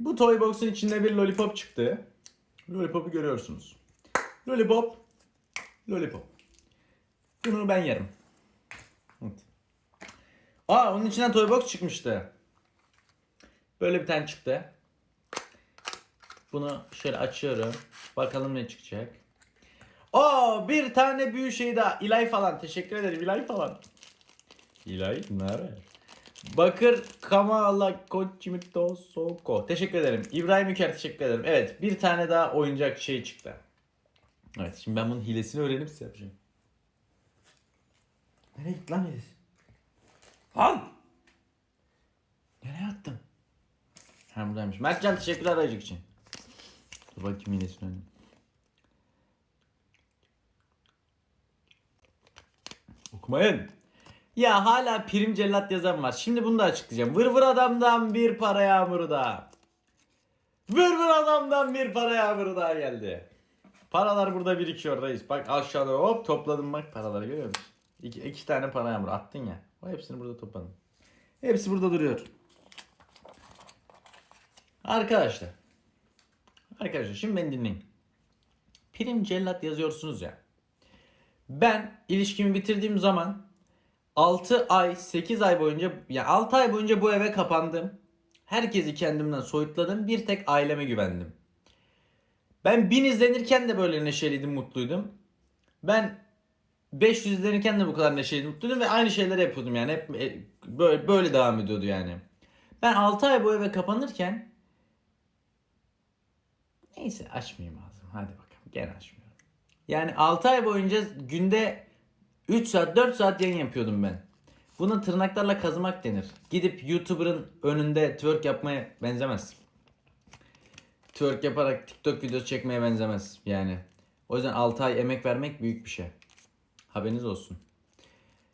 Bu toy box'un içinde bir lollipop çıktı. Lollipop'u görüyorsunuz. Lollipop. Lollipop. Bunu ben yerim. Evet. Aa onun içinden toy box çıkmıştı. Böyle bir tane çıktı. Bunu şöyle açıyorum. Bakalım ne çıkacak. Aa bir tane büyü şey daha. İlay falan. Teşekkür ederim İlay falan. İlay ne haber? Bakır Kamala Koçimito Soko. Teşekkür ederim. İbrahim Üker teşekkür ederim. Evet bir tane daha oyuncak şey çıktı. Evet şimdi ben bunun hilesini öğrenip size yapacağım. Nereye gitti lan hilesi? Lan! Nereye attım? Ha buradaymış. Mertcan teşekkürler aracık için. Dur bakayım hilesini öğreneyim. Okumayın. Ya hala prim cellat yazan var. Şimdi bunu da açıklayacağım. Vır vır adamdan bir para yağmuru da. Vır vır adamdan bir para yağmuru daha geldi. Paralar burada birikiyor reis. Bak aşağıda hop topladım bak paraları görüyor musun? İki, iki tane para yağmuru attın ya. O hepsini burada topladım. Hepsi burada duruyor. Arkadaşlar. Arkadaşlar şimdi beni dinleyin. Prim cellat yazıyorsunuz ya. Ben ilişkimi bitirdiğim zaman 6 ay 8 ay boyunca ya 6 ay boyunca bu eve kapandım. Herkesi kendimden soyutladım. Bir tek aileme güvendim. Ben 1000 izlenirken de böyle neşeliydim, mutluydum. Ben 500 izlenirken de bu kadar neşeliydim, mutluydum ve aynı şeyleri yapıyordum yani. Hep e, böyle, böyle devam ediyordu yani. Ben 6 ay bu eve kapanırken neyse açmayayım ağzımı. Hadi bakalım. Gene açmıyorum. Yani 6 ay boyunca günde 3 saat 4 saat yayın yapıyordum ben. Buna tırnaklarla kazımak denir. Gidip YouTuber'ın önünde twerk yapmaya benzemez. Twerk yaparak TikTok videosu çekmeye benzemez yani. O yüzden 6 ay emek vermek büyük bir şey. Haberiniz olsun.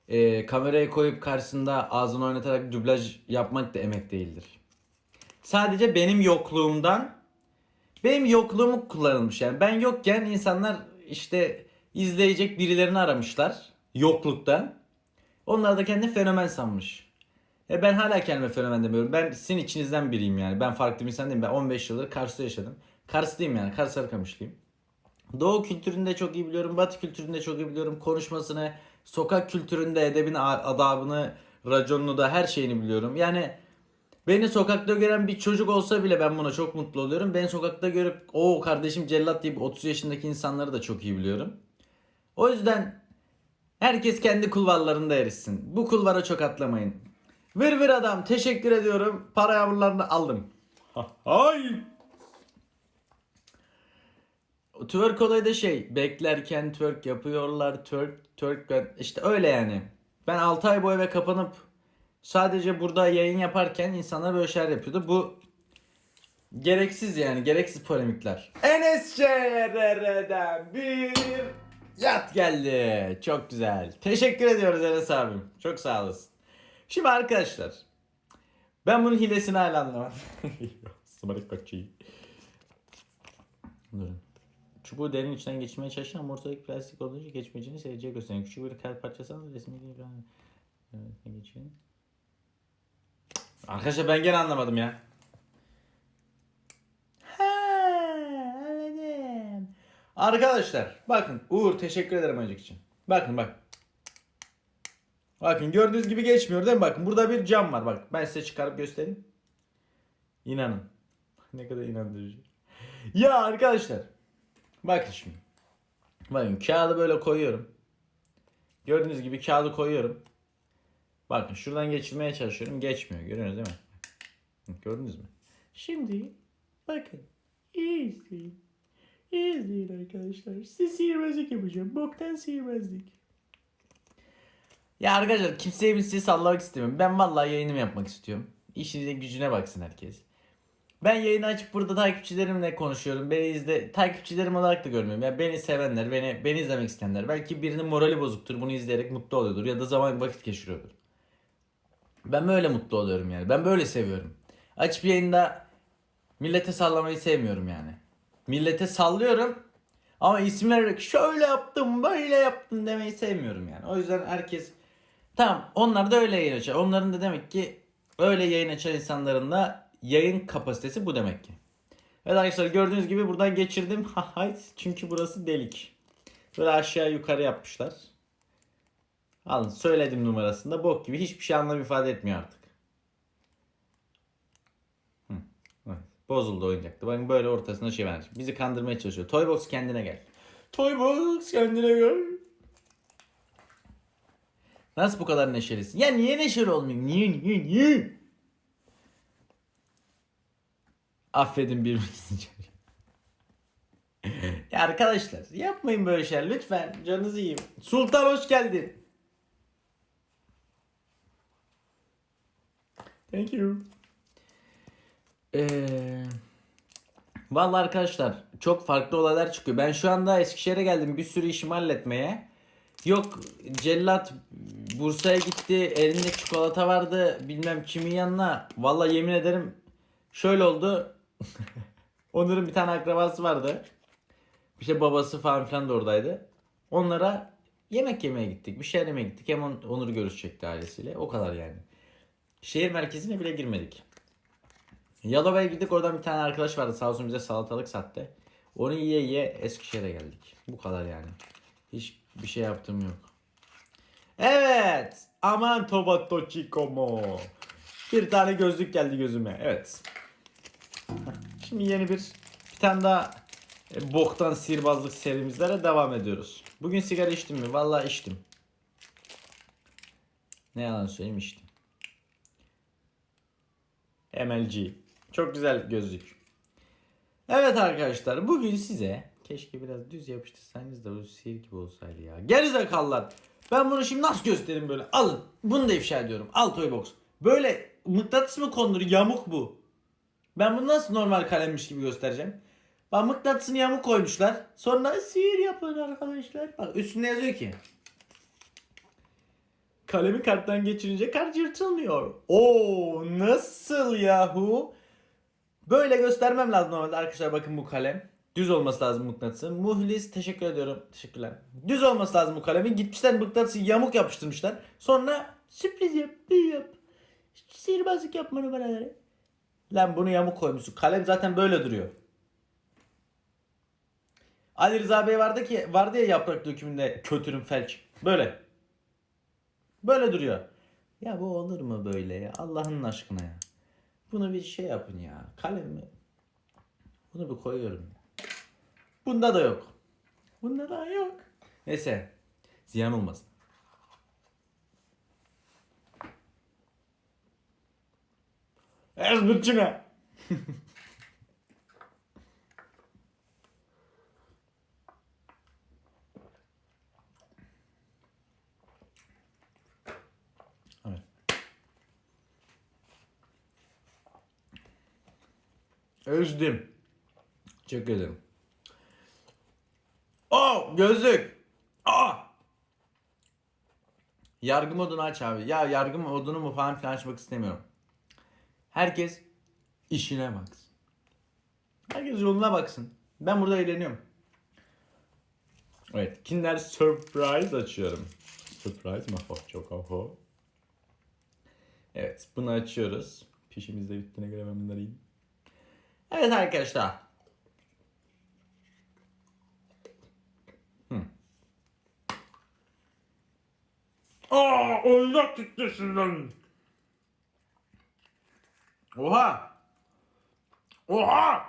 Ee, kamerayı koyup karşısında ağzını oynatarak dublaj yapmak da emek değildir. Sadece benim yokluğumdan benim yokluğumu kullanılmış yani. Ben yokken insanlar işte izleyecek birilerini aramışlar yokluktan. Onlar da kendini fenomen sanmış. E ben hala kendime fenomen demiyorum. Ben sizin içinizden biriyim yani. Ben farklı bir insan değilim. Ben 15 yıldır Kars'ta yaşadım. Karslıyım yani. Kars Sarıkamışlıyım. Doğu kültüründe çok iyi biliyorum. Batı kültüründe çok iyi biliyorum. Konuşmasını, sokak kültüründe edebini, adabını, raconunu da her şeyini biliyorum. Yani Beni sokakta gören bir çocuk olsa bile ben buna çok mutlu oluyorum. Beni sokakta görüp o kardeşim cellat deyip 30 yaşındaki insanları da çok iyi biliyorum. O yüzden herkes kendi kulvarlarında erişsin. Bu kulvara çok atlamayın. Vır vır adam teşekkür ediyorum. Para yağmurlarını aldım. Hay. Twerk olayı da şey beklerken twerk yapıyorlar twerk twerk işte öyle yani. Ben 6 ay bu eve kapanıp sadece burada yayın yaparken insanlar böyle şeyler yapıyordu. Bu gereksiz yani gereksiz polemikler. Enes CRR'den bir yat geldi. Çok güzel. Teşekkür ediyoruz Enes abim. Çok sağ olasın. Şimdi arkadaşlar ben bunun hilesini hala anlamadım. Sımarık kaçıyı. Durun. Çubuğu derin içinden geçirmeye çalışan ama ortadaki plastik olunca geçmeyeceğini seyirciye gösteren küçük bir kalp parçası ama resmi değil. Evet, geçiyor? Arkadaşlar ben gene anlamadım ya. Ha, anladım. Arkadaşlar bakın Uğur teşekkür ederim acık için. Bakın bak. Bakın gördüğünüz gibi geçmiyor değil mi? Bakın burada bir cam var bak. Ben size çıkarıp göstereyim. İnanın. ne kadar inandırıcı. Ya arkadaşlar. Bakın şimdi. Bakın kağıdı böyle koyuyorum. Gördüğünüz gibi kağıdı koyuyorum. Bakın şuradan geçirmeye çalışıyorum. Geçmiyor. Görüyorsunuz değil mi? Gördünüz mü? Şimdi bakın. İyi. İyi izleyin arkadaşlar. Size sihirbazlık yapacağım. Boktan sihirbazlık. Ya arkadaşlar kimseye bir sizi sallamak istemiyorum. Ben vallahi yayınımı yapmak istiyorum. İşinize gücüne baksın herkes. Ben yayını açıp burada takipçilerimle konuşuyorum. Beni izle takipçilerim olarak da görmüyorum. Ya beni sevenler, beni beni izlemek isteyenler. Belki birinin morali bozuktur. Bunu izleyerek mutlu oluyordur ya da zaman vakit geçiriyordur. Ben böyle mutlu oluyorum yani. Ben böyle seviyorum. Açıp yayında millete sallamayı sevmiyorum yani. Millete sallıyorum ama isim vererek şöyle yaptım, böyle yaptım demeyi sevmiyorum yani. O yüzden herkes tamam onlar da öyle yayın açar. Onların da demek ki öyle yayın açan insanların da yayın kapasitesi bu demek ki. Evet arkadaşlar gördüğünüz gibi buradan geçirdim. Çünkü burası delik. Böyle aşağı yukarı yapmışlar. Alın söyledim numarasında bok gibi hiçbir şey anlam ifade etmiyor artık. Hı, evet. Bozuldu oyuncaktı. Bakın böyle ortasına şey vermiş. Bizi kandırmaya çalışıyor. Toybox kendine gel. Toybox kendine gel. Nasıl bu kadar neşelisin? Ya niye neşeli olmayayım? Niye niye niye? Affedin birbirinizi ya arkadaşlar yapmayın böyle şeyler lütfen. Canınızı yiyeyim. Sultan hoş geldin. Thank you. Ee, vallahi arkadaşlar çok farklı olaylar çıkıyor. Ben şu anda Eskişehir'e geldim bir sürü işimi halletmeye. Yok cellat Bursa'ya gitti elinde çikolata vardı bilmem kimin yanına. Vallahi yemin ederim şöyle oldu. Onur'un bir tane akrabası vardı. İşte babası falan filan da oradaydı. Onlara yemek yemeye gittik. Bir şeyler yemeye gittik. Hem On- Onur görüşecekti ailesiyle. O kadar yani. Şehir merkezine bile girmedik. Yalova'ya gittik. Oradan bir tane arkadaş vardı. Sağ olsun bize salatalık sattı. Onu yiye yiye Eskişehir'e geldik. Bu kadar yani. Hiç bir şey yaptığım yok. Evet. Aman tomato chicomo. Bir tane gözlük geldi gözüme. Evet. Şimdi yeni bir bir tane daha e, boktan sihirbazlık serimizlere devam ediyoruz. Bugün sigara içtim mi? Vallahi içtim. Ne yalan söyleyeyim içtim. MLG. Çok güzel gözlük. Evet arkadaşlar bugün size keşke biraz düz yapıştırsanız da bu sihir gibi olsaydı ya. Gerizekalılar. Ben bunu şimdi nasıl göstereyim böyle? Alın. Bunu da ifşa ediyorum. Al Toybox. Böyle mıknatıs mı konulur? Yamuk bu. Ben bunu nasıl normal kalemmiş gibi göstereceğim? Bak mıknatısını yamuk koymuşlar. Sonra sihir yapın arkadaşlar. Bak üstünde yazıyor ki. Kalemi karttan geçirince kart yırtılmıyor. Oo nasıl yahu? Böyle göstermem lazım normalde arkadaşlar bakın bu kalem. Düz olması lazım mıknatısı. Muhlis teşekkür ediyorum. Teşekkürler. Düz olması lazım bu kalemin. Gitmişler mıknatısı yamuk yapıştırmışlar. Sonra sürpriz yap, büyü yap. Sihirbazlık yapma numaraları. Lan bunu yamuk koymuşsun. Kalem zaten böyle duruyor. Ali Rıza Bey vardı ki vardı ya yaprak dökümünde kötürüm felç. Böyle. Böyle duruyor. Ya bu olur mu böyle ya? Allah'ın aşkına ya. Bunu bir şey yapın ya. Kalem mi? Bunu bir koyuyorum. Bunda da yok. Bunda da yok. Neyse. Ziyan olmasın. Ezbirçine. Evet. Özledim. Teşekkür ederim. Oh gözlük. Ah. Yargı modunu aç abi. Ya yargı modunu mu falan filan açmak istemiyorum. Herkes işine baksın. Herkes yoluna baksın. Ben burada eğleniyorum. Evet. Kinder Surprise açıyorum. Surprise mı? Oh, çok oho. Evet. Bunu açıyoruz. Pişimiz de bittiğine göre ben bunları yiyeyim. Evet arkadaşlar. Hı. Aa, oyuncak kitlesinden. Oha! Oha!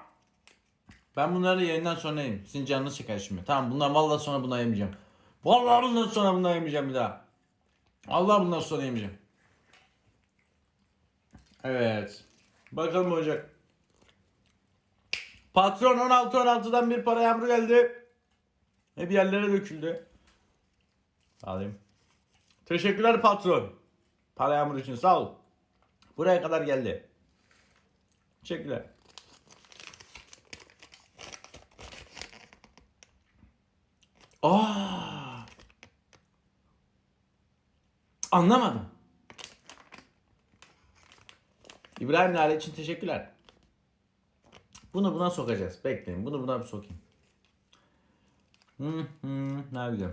Ben bunları yayından sonra yiyeyim. Sizin canınız çeker şimdi. Tamam bundan vallahi sonra bundan yemeyeceğim. Vallahi bundan sonra bundan yemeyeceğim bir daha. Allah bundan sonra yemeyeceğim. Evet. Bakalım olacak. Patron 16 16'dan bir para yağmuru geldi. Hep yerlere döküldü. Alayım. Teşekkürler patron. Para yağmuru için sağ ol. Buraya kadar geldi. Teşekkürler. Aa! Anlamadım. İbrahim Lale için teşekkürler. Bunu buna sokacağız. Bekleyin. Bunu buna bir sokayım. Hı hı. Ne güzel.